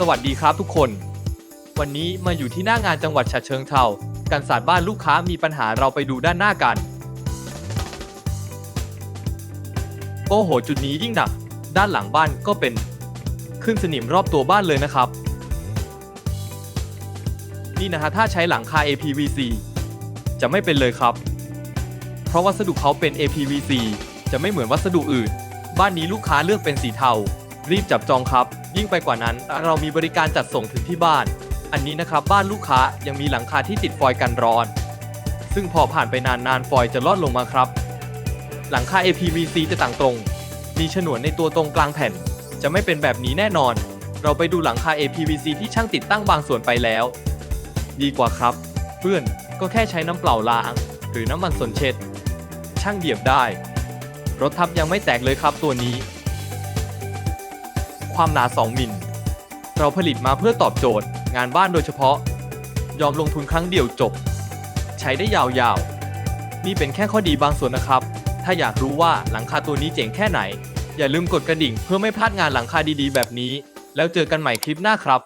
สวัสดีครับทุกคน วันนี้มาอยู่ที่หน้างานจังหวัดฉะเชิงเทราการศาสตร์บ้านลูกค้ามีปัญหาเราไปดูด้านหน้ากัน โอ้โห จุดนี้ยิ่งหนัก ด้านหลังบ้านก็เป็น ขึ้นสนิมรอบตัวบ้านเลยนะครับ นี่นะฮะถ้าใช้หลังคา APVC จะไม่เป็นเลยครับ เพราะวัสดุเขาเป็น APVC จะไม่เหมือนวัสดุอื่น บ้านนี้ลูกค้าเลือกเป็นสีเทา รีบจับจองครับ ยิ่งไปกว่านั้น เรามีบริการจัดส่งถึงที่บ้าน อันนี้นะครับบ้านลูกค้ายังมีหลังคาที่ติดฟอยล์กันร้อน ซึ่งพอผ่านไปนานนานๆฟอยล์จะลอดลงมาครับ หลังคา APVC จะต่างตรง มีฉนวนในตัวตรงกลางแผ่น จะไม่เป็นแบบนี้แน่นอน เราไปดูหลังคา APVC ที่ช่างติดตั้งบางส่วนไปแล้ว ดีกว่าครับ เพื่อนก็แค่ใช้น้ำเปล่าล้าง หรือน้ำมันสนเช็ด ช่างเหยียบได้ รถทับยังไม่แตกเลยครับตัวนี้ ความหนา 2 มิล เราผลิตมาเพื่อตอบโจทย์ งานบ้านโดยเฉพาะ ยอมลงทุนครั้งเดียวจบ ใช้ได้ยาวๆ นี่เป็นแค่ข้อดีบางส่วนนะครับ ถ้าอยากรู้ว่าหลังคาตัวนี้เจ๋งแค่ไหน อย่าลืมกดกระดิ่งเพื่อไม่พลาดงานหลังคาดีๆ แบบนี้ แล้วเจอกันใหม่คลิปหน้าครับ